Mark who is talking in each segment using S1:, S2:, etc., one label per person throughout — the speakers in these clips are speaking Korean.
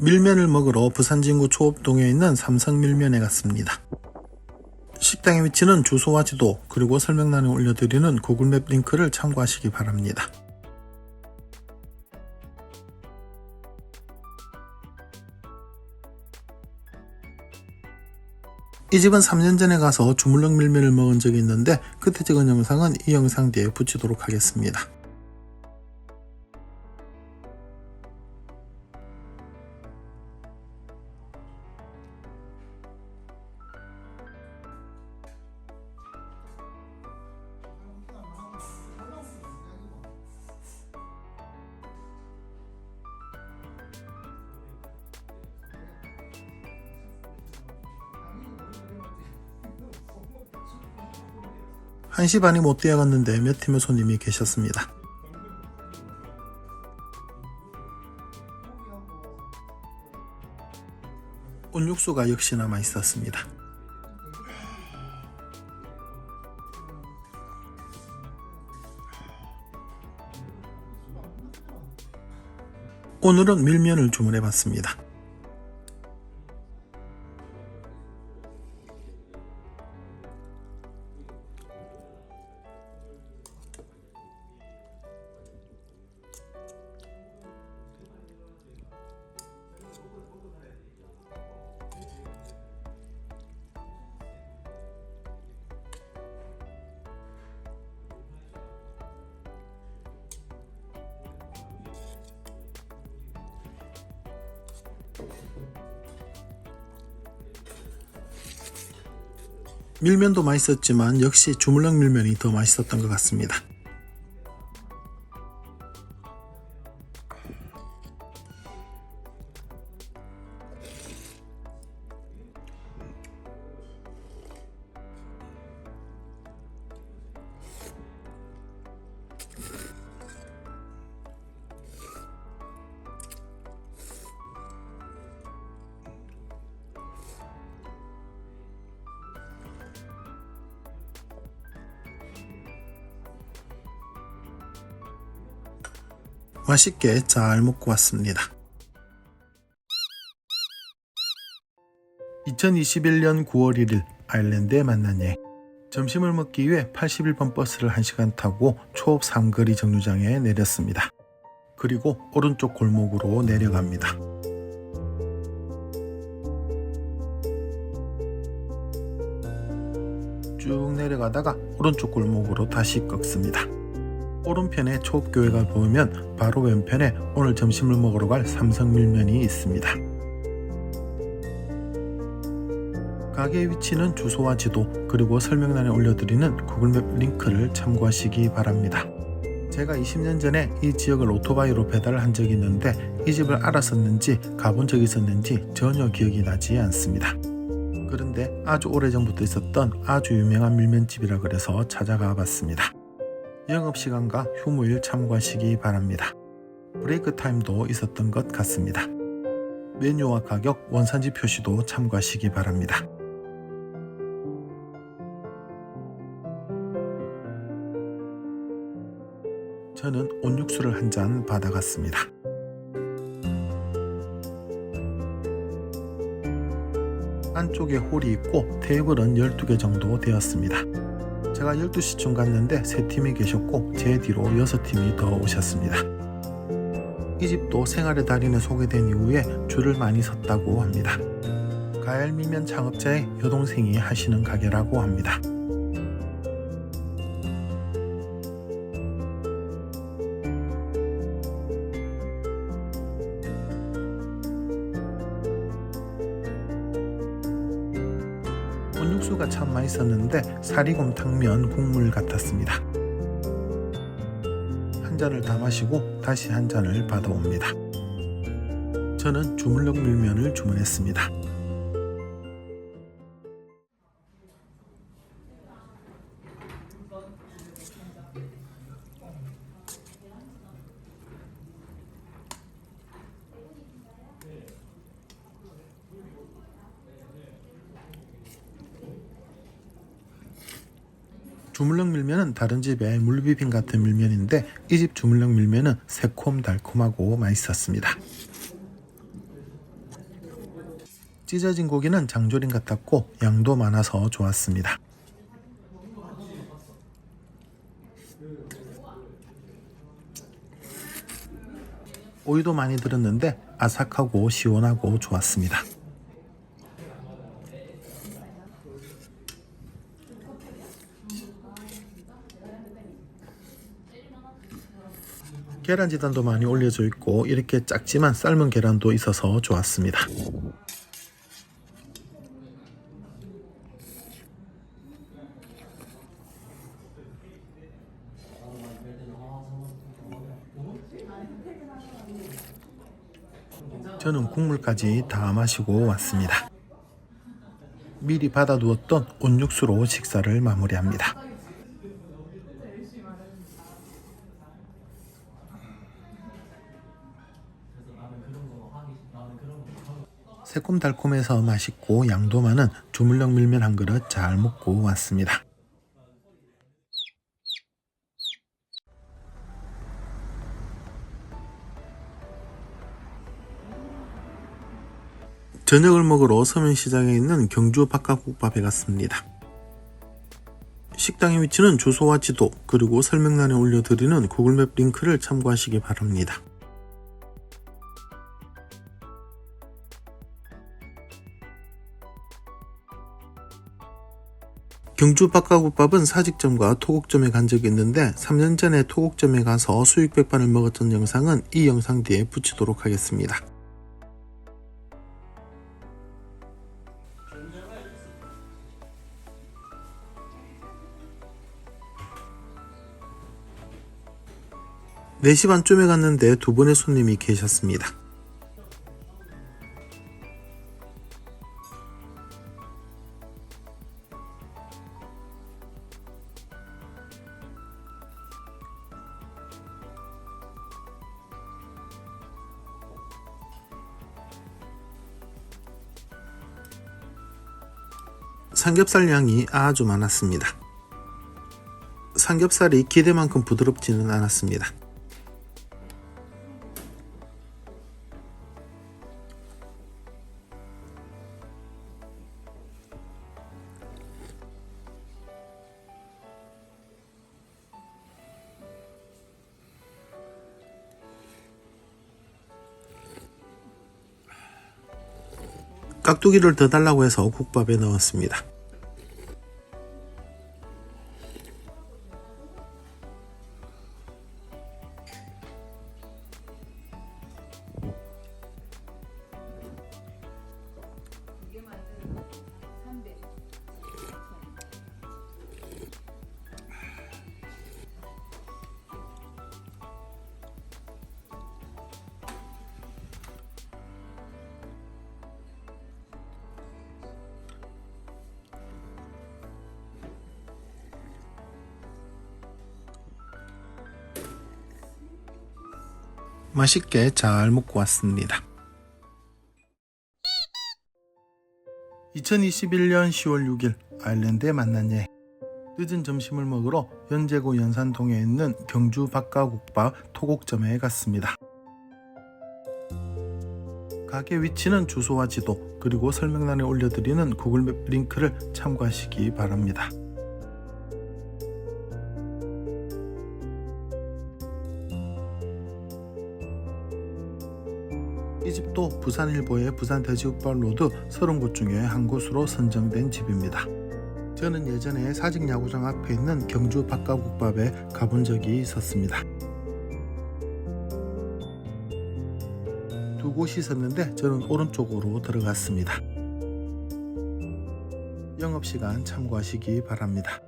S1: 밀면을 먹으러 부산 진구 초읍동에 있는 삼성밀면에 갔습니다. 식당의 위치는 주소와 지도 그리고 설명란에 올려드리는 구글맵 링크를 참고하시기 바랍니다. 이 집은 3년 전에 가서 주물럭 밀면을 먹은 적이 있는데 그때 찍은 영상은 이 영상 뒤에 붙이도록 하겠습니다. 한시 반이 못 되어갔는데 몇 팀의 손님이 계셨습니다. 온육수가 역시나 맛있었습니다. 오늘은 밀면을 주문해 봤습니다. 밀면도 맛있었지만 역시 주물럭 밀면이 더 맛있었던 것 같습니다. 맛있게 잘 먹고 왔습니다. 2021년 9월 1일 아일랜드에 만난 여행. 점심을 먹기 위해 81번 버스를 1시간 타고 초읍 삼거리 정류장에 내렸습니다. 그리고 오른쪽 골목으로 내려갑니다. 쭉 내려가다가 오른쪽 골목으로 다시 꺾습니다. 오른편에 초읍교회가 보이면 바로 왼편에 오늘 점심을 먹으러 갈 삼성밀면이 있습니다. 가게의 위치는 주소와 지도 그리고 설명란에 올려드리는 구글맵 링크를 참고하시기 바랍니다. 제가 20년 전에 이 지역을 오토바이로 배달을 한 적이 있는데 이 집을 알았었는지 가본 적이 있었는지 전혀 기억이 나지 않습니다. 그런데 아주 오래전부터 있었던 아주 유명한 밀면집이라 그래서 찾아가 봤습니다. 영업시간과 휴무일 참고하시기 바랍니다. 브레이크 타임도 있었던 것 같습니다. 메뉴와 가격, 원산지 표시도 참고하시기 바랍니다. 저는 온육수를 한 잔 받아갔습니다. 안쪽에 홀이 있고 테이블은 12개 정도 되었습니다. 제가 12시쯤 갔는데 3팀이 계셨고 제 뒤로 6팀이 더 오셨습니다. 이 집도 생활의 달인에 소개된 이후에 줄을 많이 섰다고 합니다. 가열미면 창업자의 여동생이 하시는 가게라고 합니다. 육수가 참 맛있었는데 사리곰탕면 국물 같았습니다. 한 잔을 다 마시고 다시 한 잔을 받아옵니다. 저는 주물럭 밀면을 주문했습니다. 주물럭 밀면은 다른 집의 물비빔 같은 밀면인데 이 집 주물럭 밀면은 새콤달콤하고 맛있었습니다. 찢어진 고기는 장조림 같았고 양도 많아서 좋았습니다. 오이도 많이 들었는데 아삭하고 시원하고 좋았습니다. 계란 지단도 많이 올려져 있고 이렇게 작지만 삶은 계란도 있어서 좋았습니다. 저는 국물까지 다 마시고 왔습니다. 미리 받아두었던 온육수로 식사를 마무리합니다. 새콤달콤해서 맛있고 양도 많은 주물럭 밀면 한 그릇 잘 먹고 왔습니다. 저녁을 먹으러 서면시장에 있는 경주 바깥국밥에 갔습니다. 식당의 위치는 주소와 지도 그리고 설명란에 올려드리는 구글맵 링크를 참고하시기 바랍니다. 경주 바깥국밥은 사직점과 토곡점에 간 적이 있는데 3년 전에 토곡점에 가서 수육 백반을 먹었던 영상은 이 영상 뒤에 붙이도록 하겠습니다. 네시 반쯤에 갔는데 두 분의 손님이 계셨습니다. 삼겹살 양이 아주 많았습니다. 삼겹살이 기대만큼 부드럽지는 않았습니다. 깍두기를 더 달라고 해서 국밥에 넣었습니다. 맛있게 잘 먹고 왔습니다. 2021년 10월 6일 아일랜드에 만난 예. 늦은 점심을 먹으러 연제고 연산동에 있는 경주 박가국밥 토곡점에 갔습니다. 가게 위치는 주소와 지도 그리고 설명란에 올려드리는 구글맵 링크를 참고하시기 바랍니다. 이 집도 부산일보의 부산 돼지국밥 로드 30곳 중에 한 곳으로 선정된 집입니다. 저는 예전에 사직 야구장 앞에 있는 경주 박가국밥에 가본 적이 있었습니다. 두 곳이 있었는데 저는 오른쪽으로 들어갔습니다. 영업시간 참고하시기 바랍니다.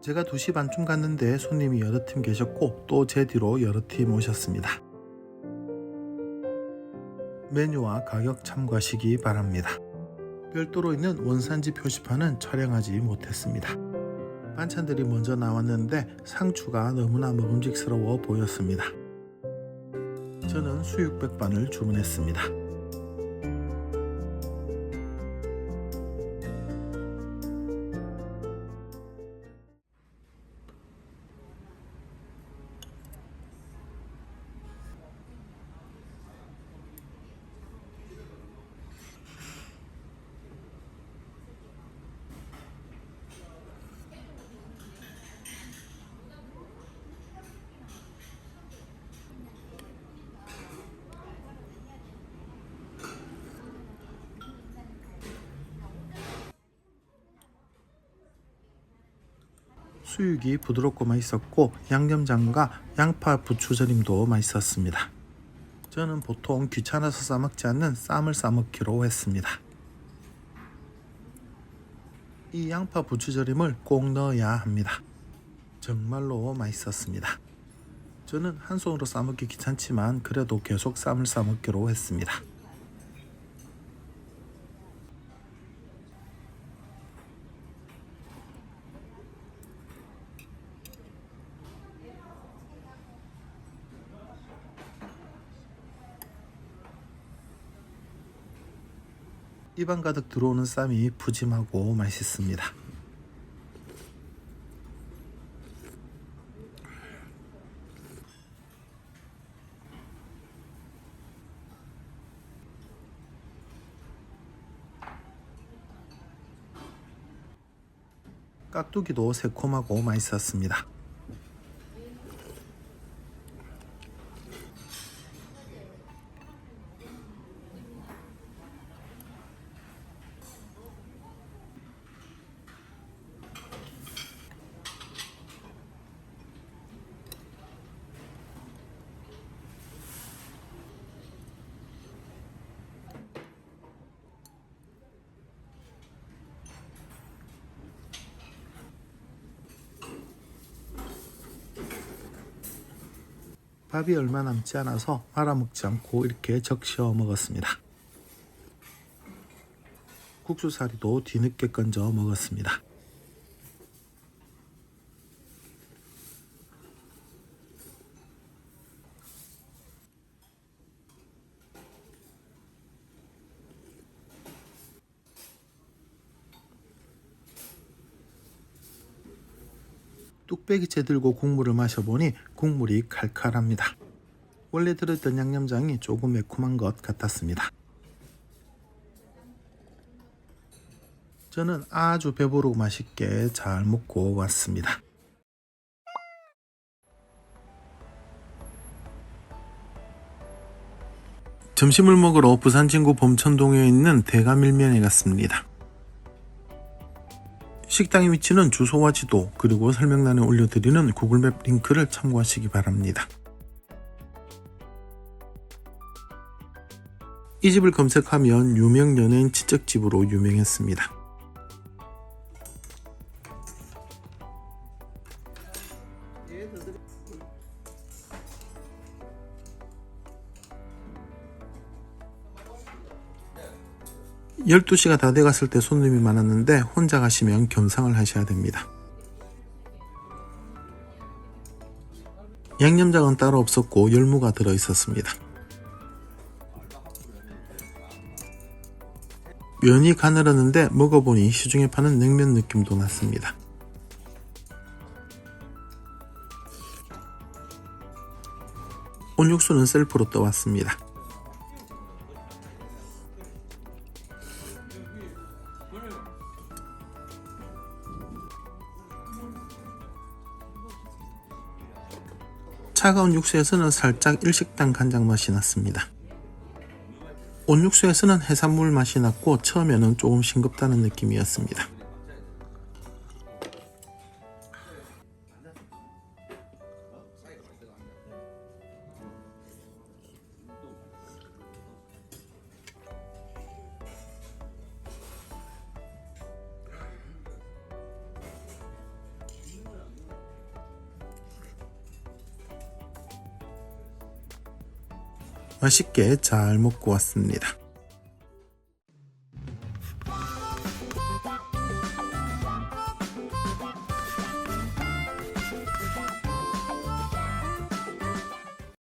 S1: 제가 2시 반쯤 갔는데 손님이 여러 팀 계셨고 또 제 뒤로 여러 팀 오셨습니다. 메뉴와 가격 참고하시기 바랍니다. 별도로 있는 원산지 표시판은 촬영하지 못했습니다. 반찬들이 먼저 나왔는데 상추가 너무나 먹음직스러워 보였습니다. 저는 수육백반을 주문했습니다. 수육이 부드럽고 맛있었고 양념장과 양파 부추절임도 맛있었습니다. 저는 보통 귀찮아서 싸먹지 않는 쌈을 싸먹기로 했습니다. 이 양파 부추절임을 꼭 넣어야 합니다. 정말로 맛있었습니다. 저는 한 손으로 싸먹기 귀찮지만 그래도 계속 쌈을 싸먹기로 했습니다. 입안 가득 들어오는 쌈이 푸짐하고 맛있습니다. 깍두기도 새콤하고 맛있었습니다. 밥이 얼마 남지 않아서 말아먹지 않고 이렇게 적셔 먹었습니다. 국수사리도 뒤늦게 건져 먹었습니다. 뚝배기째 들고 국물을 마셔보니 국물이 칼칼합니다. 원래 들었던 양념장이 조금 매콤한 것 같았습니다. 저는 아주 배부르고 맛있게 잘 먹고 왔습니다. 점심을 먹으러 부산 진구 범천동에 있는 대가밀면에 갔습니다. 식당의 위치는 주소와 지도 그리고 설명란에 올려드리는 구글맵 링크를 참고하시기 바랍니다. 이 집을 검색하면 유명 연예인 친척집으로 유명했습니다. 열두 시가 다 돼갔을 때 손님이 많았는데 혼자 가시면 겸상을 하셔야 됩니다. 양념장은 따로 없었고 열무가 들어 있었습니다. 면이 가늘었는데 먹어보니 시중에 파는 냉면 느낌도 났습니다. 온육수는 셀프로 떠왔습니다. 차가운 육수에서는 살짝 일식당 간장 맛이 났습니다. 온육수에서는 해산물 맛이 났고 처음에는 조금 싱겁다는 느낌이었습니다. 맛있게 잘 먹고 왔습니다.